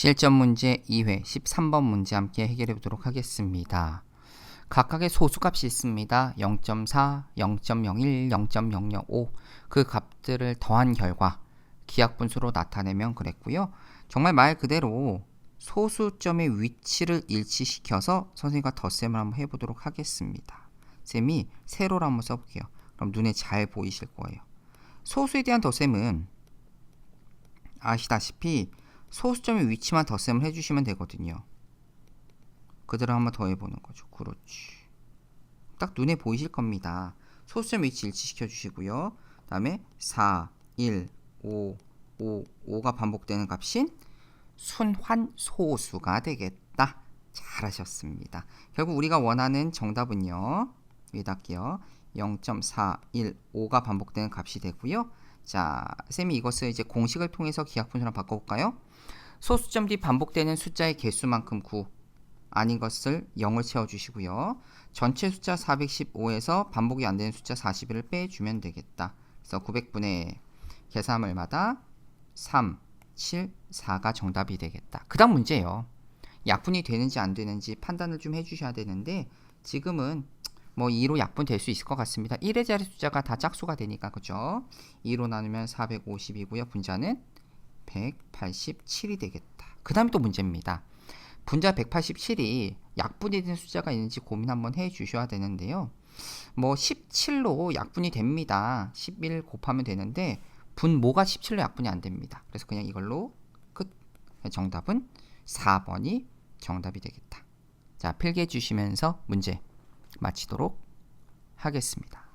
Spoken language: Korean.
실전 문제 2회 13번 문제 함께 해결해 보도록 하겠습니다. 각각의 소수값이 있습니다. 0.4, 0.01, 0.005. 그 값들을 더한 결과 기하분수로 나타내면 그랬고요. 정말 말 그대로 소수점의 위치를 일치시켜서 선생님과 덧셈을 한번 해보도록 하겠습니다. 쌤이 세로로 한번 써볼게요. 그럼 눈에 잘 보이실 거예요. 소수에 대한 덧셈은 아시다시피 소수점의 위치만 덧셈을 해주시면 되거든요. 그대로 한번 더 해보는 거죠. 그렇지. 딱 눈에 보이실 겁니다. 소수점 위치 일치시켜 주시고요. 그 다음에 4, 1, 5, 5, 5가 반복되는 값인 순환 소수가 되겠다. 잘하셨습니다. 결국 우리가 원하는 정답은요. 여기다 할게요. 0.415가 반복되는 값이 되고요. 자, 쌤이 이것을 이제 공식을 통해서 기하분수랑 바꿔볼까요? 소수점 뒤 반복되는 숫자의 개수만큼 9 아닌 것을 0을 채워주시고요. 전체 숫자 415에서 반복이 안 되는 숫자 41을 빼주면 되겠다. 그래서 900분의 계산물마다 3, 7, 4가 정답이 되겠다. 그 다음 문제예요. 약분이 되는지 안 되는지 판단을 좀 해주셔야 되는데 지금은 뭐 2로 약분될 수 있을 것 같습니다. 1의 자리 숫자가 다 짝수가 되니까 그죠? 2로 나누면 450이고요. 분자는 187이 되겠다. 그 다음에 또 문제입니다. 분자 187이 약분이 된 숫자가 있는지 고민 한번 해 주셔야 되는데요. 뭐 17로 약분이 됩니다. 11 곱하면 되는데 분모가 17로 약분이 안 됩니다. 그래서 그냥 이걸로 끝. 정답은 4번이 정답이 되겠다. 자, 필기해 주시면서 문제 마치도록 하겠습니다.